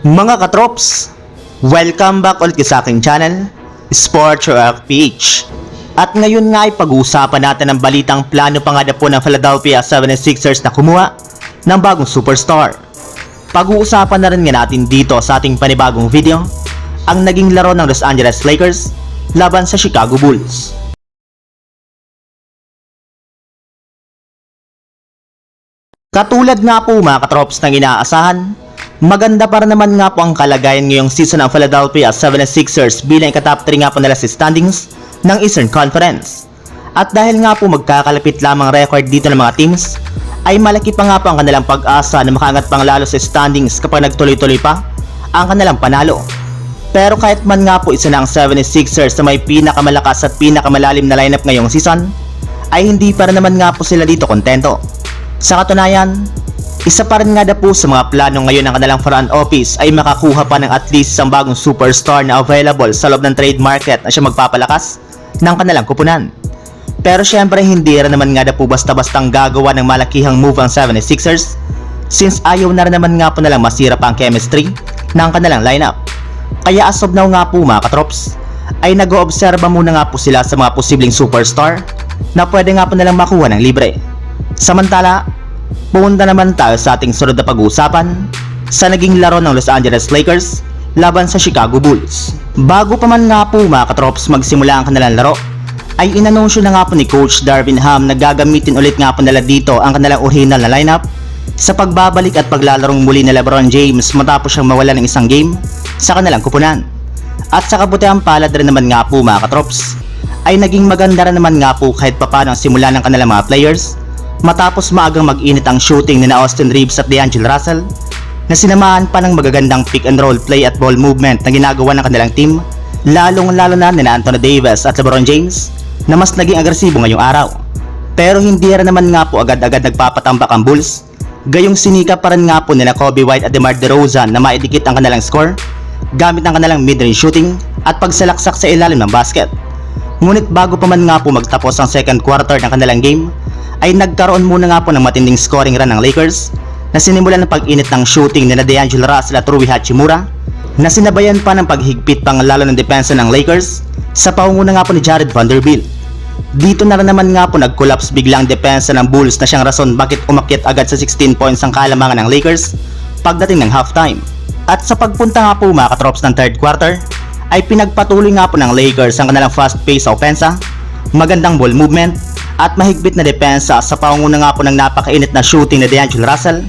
Mga katrops, welcome back ulit sa aking channel, Sports Rock PH. At ngayon nga ay pag-uusapan natin ang balitang plano pa nga po ng Philadelphia 76ers na kumuha ng bagong superstar. Pag-uusapan na rin nga natin dito sa ating panibagong video ang naging laro ng Los Angeles Lakers laban sa Chicago Bulls. Katulad nga po mga katrops ng inaasahan, maganda para naman nga po ang kalagayan ngayong season ng Philadelphia 76ers bilang ikatop 3 nga po nila sa standings ng Eastern Conference. At dahil nga po magkakalapit lamang record dito ng mga teams, ay malaki pa nga po ang kanilang pag-asa na makaangat pang lalo sa standings kapag nagtuloy-tuloy pa ang kanilang panalo. Pero kahit man nga po isa na ang 76ers na may pinakamalakas at pinakamalalim na lineup ngayong season, ay hindi pa rin naman nga po sila dito kontento. Sa katunayan, isa pa rin nga na po sa mga plano ngayon ng kanilang front office ay makakuha pa ng at least isang bagong superstar na available sa loob ng trade market na siya magpapalakas ng kanilang kupunan. Pero syempre hindi rin naman nga na po basta-bastang gagawa ng malakihang move ang 76ers since ayaw na rin naman nga po nalang masira pa ang chemistry ng kanilang lineup. Kaya as of now nga po mga katrops, ay nag-oobserba muna nga po sila sa mga posibleng superstar na pwede nga po nalang makuha ng libre. Samantala, pumunta naman tayo sa ating sunod na pag-uusapan sa naging laro ng Los Angeles Lakers laban sa Chicago Bulls. Bago pa man nga po mga katrops magsimula ang kanilang laro, ay inanunsyo na nga po ni Coach Darvin Ham na gagamitin ulit nga po nila dito ang kanilang original na lineup sa pagbabalik at paglalarong muli ni Lebron James matapos siyang mawala ng isang game sa kanilang kupunan. At sa kabutihan palad rin naman nga po mga katrops, ay naging maganda rin naman nga po kahit papano ang simula ng kanilang mga players matapos maagang mag-init ang shooting ni na Austin Reeves at DeAngelo Russell na sinamahan pa ng magagandang pick and roll play at ball movement na ginagawa ng kanilang team lalong lalo na ni Anthony Davis at LeBron James na mas naging agresibo ngayong araw. Pero hindi rin naman nga po agad-agad nagpapatambak ang Bulls gayong sinika pa rin nga po nila Kobe White at DeMar DeRozan na maidikit ang kanilang score gamit ang kanilang mid-range shooting at pagsalaksak sa ilalim ng basket. Ngunit bago pa man nga po magtapos ang second quarter ng kanilang game, ay nagkaroon muna nga po ng matinding scoring run ng Lakers na sinimulan ng pag-init ng shooting ni na DeAngelo Russell at Rui Hachimura na sinabayan pa ng paghigpit pang lalo ng depensa ng Lakers sa paunguna nga po ni Jared Vanderbilt. Dito na rin naman nga po nag-collapse biglang depensa ng Bulls na siyang rason bakit umakyat agad sa 16 points ang kalamangan ng Lakers pagdating ng halftime. At sa pagpunta nga po mga katrops ng third quarter, ay pinagpatuloy nga po ng Lakers ang kanilang fast-paced offensa, magandang ball movement, at mahigpit na depensa sa pangunguna nga po ng napakainit na shooting ni DeAngelo Russell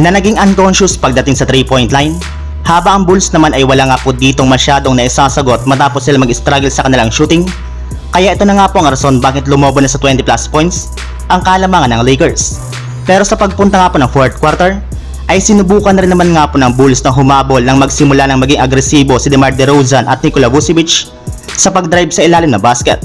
na naging unconscious pagdating sa 3-point line haba ang Bulls naman ay wala nga po ditong masyadong naisasagot matapos sila mag-struggle sa kanilang shooting kaya ito na nga po ang rason bakit lumobo na sa 20 plus points ang kalamangan ng Lakers. Pero sa pagpunta nga po ng fourth quarter, ay sinubukan na rin naman nga po ng Bulls na humabol nang magsimula ng maging agresibo si DeMar DeRozan at Nikola Vucevic sa pagdrive sa ilalim ng basket.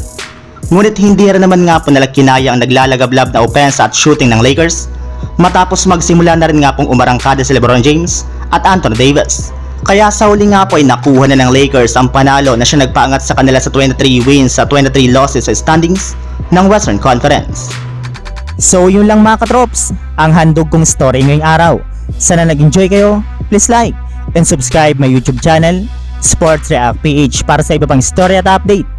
Ngunit hindi rin naman nga po nila kinaya ang naglalagablab na offense at shooting ng Lakers matapos magsimula na rin nga pong umarangkada si LeBron James at Anthony Davis. Kaya sa huli nga po ay nakuha na ng Lakers ang panalo na siya nagpaangat sa kanila sa 23 wins sa 23 losses sa standings ng Western Conference. So yun lang mga katrops, ang handog kong story ngayong araw. Sana nag-enjoy kayo, please like and subscribe my YouTube channel, Sports React PH para sa iba pang story at update